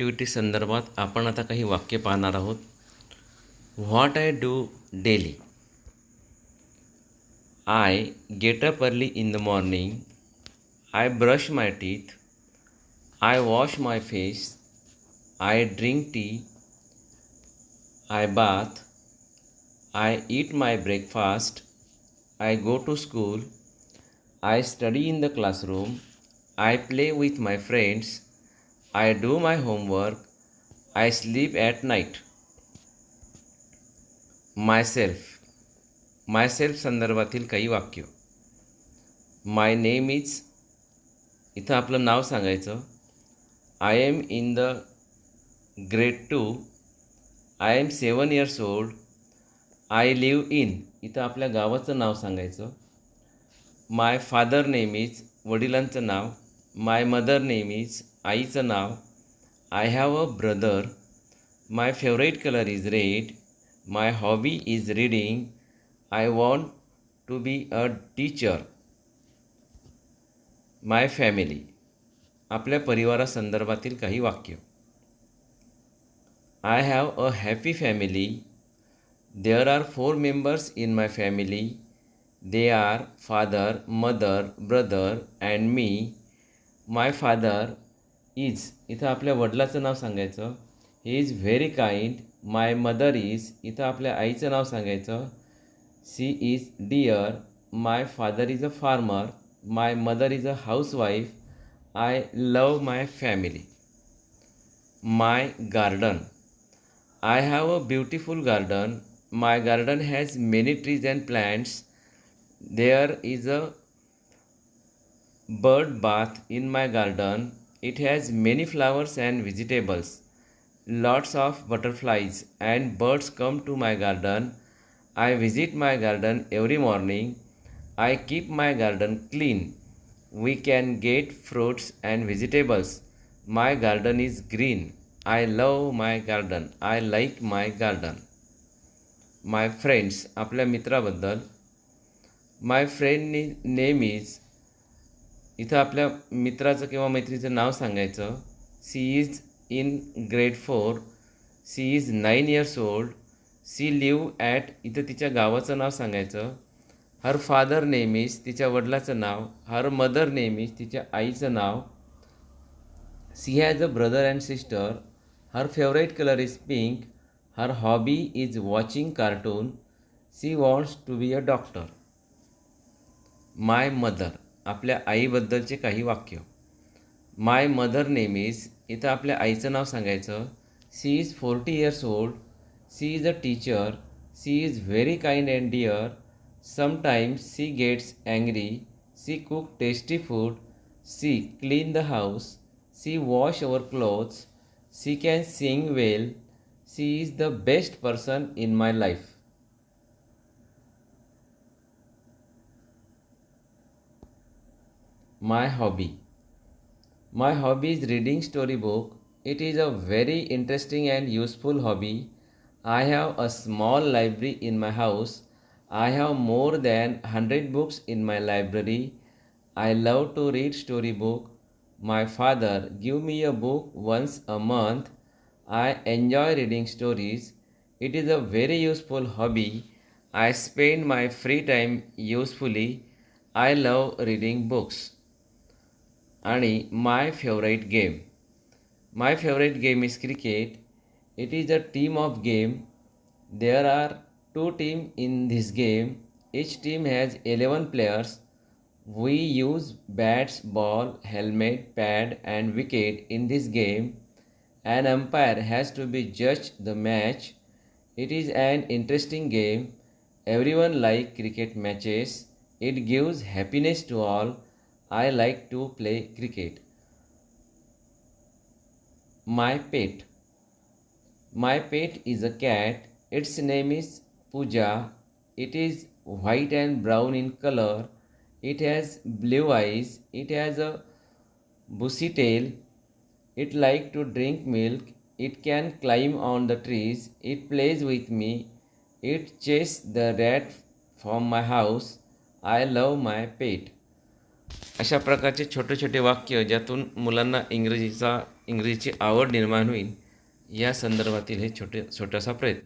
Activity संदर्भात आपण आता काही वाक्य पाहणार आहोत. What I do daily I get up early in the morning I brush my teeth I wash my face I drink tea I bath I eat my breakfast I go to school I study in the classroom I play with my friends I do my homework I sleep at night myself myself संदर्भातील काही वाक्य. माय name is इथं आपलं नाव सांगायचं. I am in the grade two I am seven years old I live in इथं आपल्या गावाचं नाव सांगायचं. माय फादर नेम इज वडिलांचं नाव. माय मदर नेम इज आईचं नाव I have a brother my favourite colour is red my hobby is reading I want to be a teacher my family आपल्या परिवारासंदर्भातील काही वाक्य. I have a happy family there are four members in my family they are father mother brother and me my father is इथं आपल्या वडिलाचं नाव सांगायचं. He is very kind my mother is इथं आपल्या आईचं नाव सांगायचं. She is dear my father is a farmer my mother is a housewife I love my family my garden I have a beautiful garden my garden has many trees and plants there is a bird bath in my garden It has many flowers and vegetables. Lots of butterflies and birds come to my garden. I visit my garden every morning. I keep my garden clean. We can get fruits and vegetables. My garden is green. I love my garden. I like my garden. My friends आपल्या मित्राबद्दल my friend name is इथं आपल्या मित्राचं किंवा मैत्रीचं नाव सांगायचं. She is in grade four she is nine years old she live at इथं तिच्या गावाचं नाव सांगायचं. हर फादर नेहमीच तिच्या वडिलाचं नाव. हर मदर नेहमीच तिच्या आईचं नाव. She has a brother and sister her favourite colour is pink her hobby is watching cartoon she wants to be a doctor my mother आपल्या आईबद्दलचे काही वाक्य. माय मदर नेमीज इथं आपल्या आईचं नाव सांगायचं she is forty years old she is a teacher she is very kind and dear sometimes she gets angry she cook tasty food she clean the house she wash our clothes she can sing well she is the best person in my life my hobby. My hobby is reading storybook. It is a very interesting and useful hobby. I have a small library in my house. I have more than 100 books in my library. I love to read storybook. My father give me a book once a month. I enjoy reading stories. It is a very useful hobby. I spend my free time usefully. I love reading books आणि my favourite game my favourite game is cricket it is a team of game there are two team in this game each team has 11 players we use bats ball helmet pad and wicket in this game an umpire has to be judged the match it is an interesting game everyone like cricket matches it gives happiness to all I like to play cricket. My pet. My pet is a cat. Its name is Pooja. It is white and brown in color. It has blue eyes. It has a bushy tail. It like to drink milk. It can climb on the trees. It plays with me. It chases the rat from my house. I love my pet. अशा प्रकारचे छोटे छोटे वाक्य ज्यातून मुलांना इंग्रजीचा इंग्रजीची आवड निर्माण होईल या संदर्भातील हे छोटे छोटासा प्रयत्न.